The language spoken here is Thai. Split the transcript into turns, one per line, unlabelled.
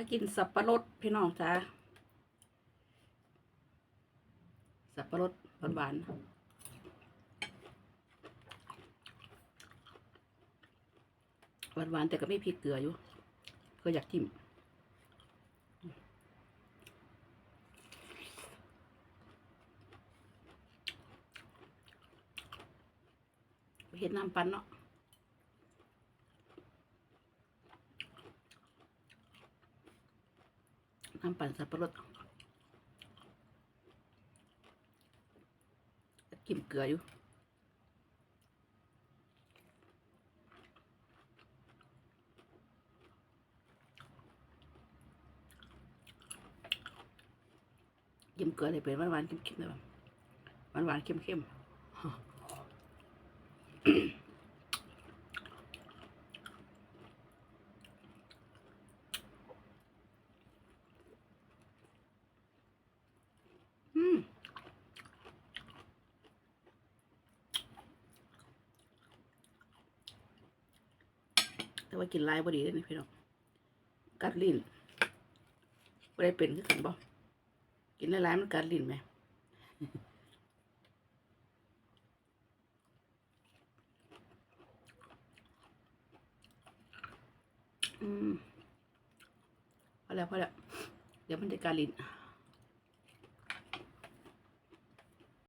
มากินสับปะรดพี่น้องจ้าสับปะรดหวานๆหวานแต่ก็ไม่พริกเกลืออยู่ก็อยากจิ้มเห็ดน้ำปันเนาะ น้ำปั่นสับปะรดจิ้มเกลืออยู่จิ้มเกลือเลยเป็นหวานๆเค็มๆเลยหวานหวานเค็มๆอืม แต่ว่ากินลายบ่ดีเลยนี่พี่น้องกัดลิ้นบ่ได้เป็นคือกันบ่กินลายมันกัดลิ้นไหมอืมพอแล้วพอแล้วเดี๋ยวมันจะกัดลิ้น